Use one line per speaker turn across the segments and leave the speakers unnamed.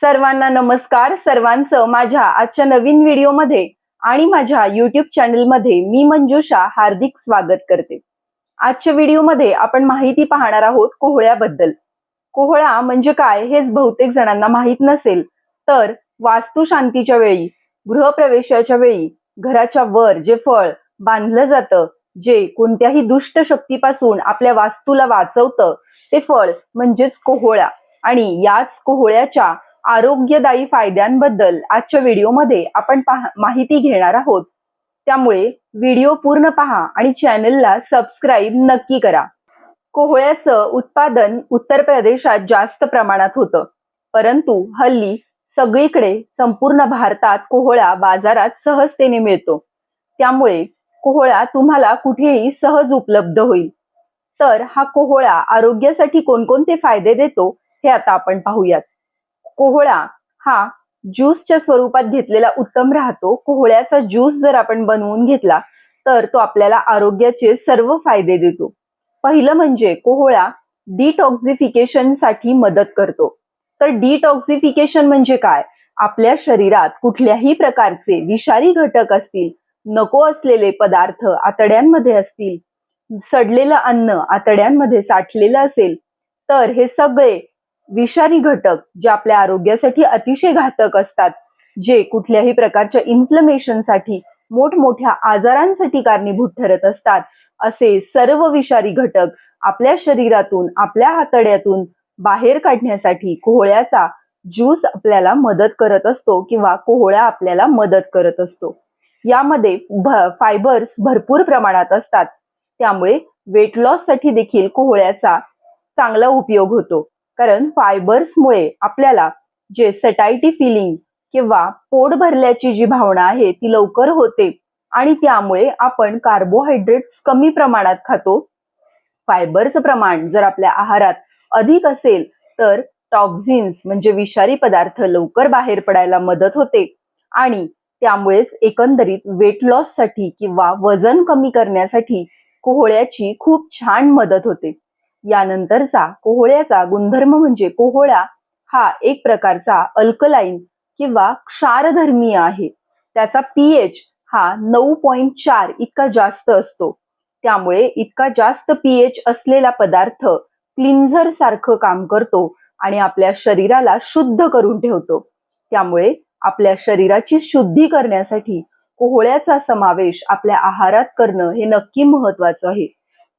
सर्वांना नमस्कार. सर्वांचं माझ्या आजच्या नवीन व्हिडिओमध्ये आणि माझ्या युट्यूब चॅनलमध्ये मी मंजुषा हार्दिक स्वागत करते. आजच्या व्हिडिओमध्ये आपण माहिती पाहणार आहोत कोहळ्याबद्दल. कोहळा म्हणजे काय हेच बहुतेक जणांना माहीत नसेल. तर वास्तुशांतीच्या वेळी गृहप्रवेशाच्या वेळी घराच्या वर जे फळ बांधलं जातं जे कोणत्याही दुष्ट शक्तीपासून आपल्या वास्तूला वाचवतं ते फळ म्हणजेच कोहळा. आणि याच कोहळ्याच्या आरोग्यदायी फायद्यांबद्दल आजच्या व्हिडिओमध्ये आपण माहिती घेणार आहोत. त्यामुळे व्हिडिओ पूर्ण पहा आणि चॅनलला सबस्क्राईब नक्की करा. कोहळ्याचं उत्पादन उत्तर प्रदेशात जास्त प्रमाणात होतं. परंतु हल्ली सगळीकडे संपूर्ण भारतात कोहळा बाजारात सहजतेने मिळतो. त्यामुळे कोहळा तुम्हाला कुठेही सहज उपलब्ध होईल. तर हा कोहळा आरोग्यासाठी कोणकोणते फायदे देतो हे आता आपण पाहूयात. कोहळा हा ज्यूसच्या स्वरूपात घेतलेला उत्तम राहतो. कोहळ्याचा ज्यूस जर आपण बनवून घेतला तर तो आपल्याला आरोग्याचे सर्व फायदे देतो. पहिलं म्हणजे कोहळा डिटॉक्झिफिकेशनसाठी मदत करतो. तर डिटॉक्झिफिकेशन म्हणजे काय? आपल्या शरीरात कुठल्याही प्रकारचे विषारी घटक असतील नको असलेले पदार्थ आतड्यांमध्ये असतील सडलेलं अन्न आतड्यांमध्ये साठलेलं असेल तर हे सगळे विषारी घटक जे आपल्या आरोग्यासाठी अतिशय घातक असतात जे कुठल्याही प्रकारच्या इन्फ्लमेशनसाठी मोठमोठ्या आजारांसाठी कारणीभूत ठरत असतात. असे सर्व विषारी घटक आपल्या शरीरातून आपल्या हातड्यातून बाहेर काढण्यासाठी कोहळ्याचा ज्यूस आपल्याला मदत करत असतो किंवा कोहळ्या आपल्याला मदत करत असतो. यामध्ये फायबर्स भरपूर प्रमाणात असतात. त्यामुळे वेट लॉससाठी देखील कोहळ्याचा चांगला उपयोग होतो. कारण फायबर्समुळे आपल्याला जे सटायटी फिलिंग किंवा पोट भरल्याची जी भावना आहे ती लवकर होते. आणि त्यामुळे आपण कार्बोहायड्रेट्स कमी प्रमाणात खातो. फायबरचं प्रमाण जर आपल्या आहारात अधिक असेल तर टॉक्झिन्स म्हणजे विषारी पदार्थ लवकर बाहेर पडायला मदत होते. आणि त्यामुळेच एकंदरीत वेट लॉससाठी किंवा वजन कमी करण्यासाठी कोहळ्याची खूप छान मदत होते. यानंतरचा कोहळ्याचा गुणधर्म म्हणजे कोहळा हा एक प्रकारचा अल्कलाईन किंवा क्षारधर्मीय आहे. त्याचा पीएच हा नऊ पॉईंट चार इतका जास्त असतो. त्यामुळे इतका जास्त पीएच असलेला पदार्थ क्लिन्झर सारखं काम करतो आणि आपल्या शरीराला शुद्ध करून ठेवतो. त्यामुळे आपल्या शरीराची शुद्धी करण्यासाठी कोहळ्याचा समावेश आपल्या आहारात करणं हे नक्की महत्वाचं आहे.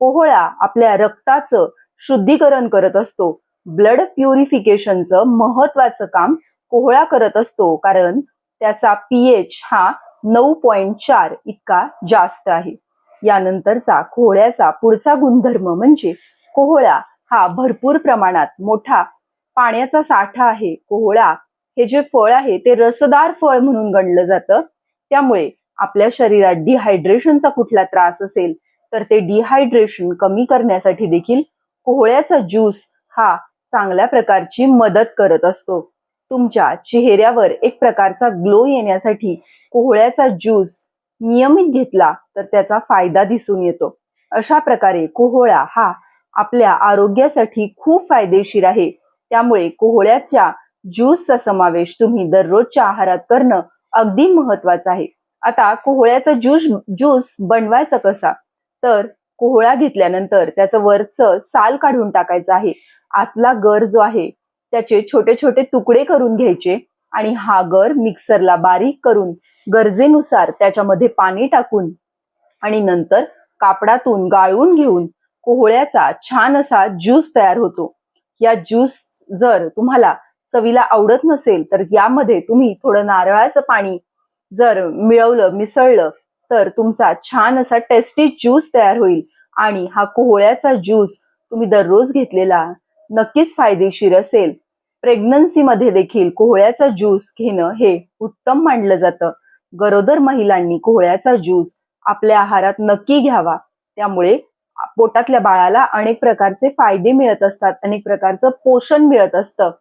कोहळा आपल्या रक्ताचं शुद्धीकरण करत असतो. ब्लड प्युरिफिकेशनचं महत्वाचं काम कोहळा करत असतो. कारण त्याचा पीएच हा नऊ पॉइंट चार इतका जास्त आहे. यानंतरचा कोहळ्याचा पुढचा गुणधर्म म्हणजे कोहळा हा भरपूर प्रमाणात मोठा पाण्याचा साठा आहे. कोहळा हे जे फळ आहे ते रसदार फळ म्हणून गणलं जातं. त्यामुळे आपल्या शरीरात डिहायड्रेशनचा कुठला त्रास असेल तर ते डिहायड्रेशन कमी करण्यासाठी देखील कोहळ्याचा ज्यूस हा चांगल्या प्रकारची मदत करत असतो. तुमच्या चेहऱ्यावर एक प्रकारचा ग्लो येण्यासाठी कोहळ्याचा ज्यूस नियमित घेतला तर त्याचा फायदा दिसून येतो. अशा प्रकारे कोहळा हा आपल्या आरोग्यासाठी खूप फायदेशीर आहे. त्यामुळे कोहळ्याच्या ज्यूसचा समावेश तुम्ही दररोजच्या आहारात करणं अगदी महत्वाचं आहे. आता कोहळ्याचा ज्यूस ज्यूस बनवायचा कसा? तर कोहळा घेतल्यानंतर त्याचं वरचं साल काढून टाकायचं आहे. आतला गर जो आहे त्याचे छोटे छोटे तुकडे करून घ्यायचे आणि हा गर मिक्सरला बारीक करून गरजेनुसार त्याच्यामध्ये पाणी टाकून आणि नंतर कापडातून गाळून घेऊन कोहळ्याचा छान असा ज्यूस तयार होतो. या ज्यूस जर तुम्हाला चवीला आवडत नसेल तर यामध्ये तुम्ही थोडं नारळाचं पाणी जर मिळवलं मिसळलं तर तुमचा छान असा टेस्टी ज्यूस तयार होईल. आणि हा कोहळ्याचा ज्यूस तुम्ही दररोज घेतलेला नक्कीच फायदेशीर असेल. प्रेग्नन्सीमध्ये देखील कोहळ्याचा ज्यूस घेणं हे उत्तम मानलं जातं. गरोदर महिलांनी कोहळ्याचा ज्यूस आपल्या आहारात नक्की घ्यावा. त्यामुळे पोटातल्या बाळाला अनेक प्रकारचे फायदे मिळत असतात अनेक प्रकारचं पोषण मिळत असतं.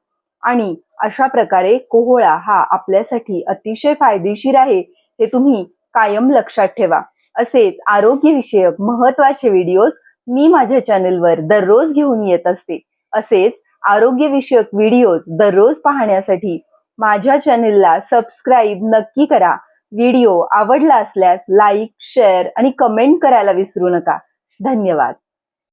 आणि अशा प्रकारे कोहळा हा आपल्यासाठी अतिशय फायदेशीर आहे हे तुम्ही कायम लक्षात ठेवा. असेच आरोग्यविषयक महत्त्वाचे व्हिडिओज मी माझ्या चॅनलवर दररोज घेऊन येत असते. असेच आरोग्यविषयक व्हिडिओज दररोज पाहण्यासाठी माझ्या चॅनेलला सबस्क्राईब नक्की करा. व्हिडिओ आवडला असल्यास लाईक शेअर आणि कमेंट करायला विसरू नका. धन्यवाद.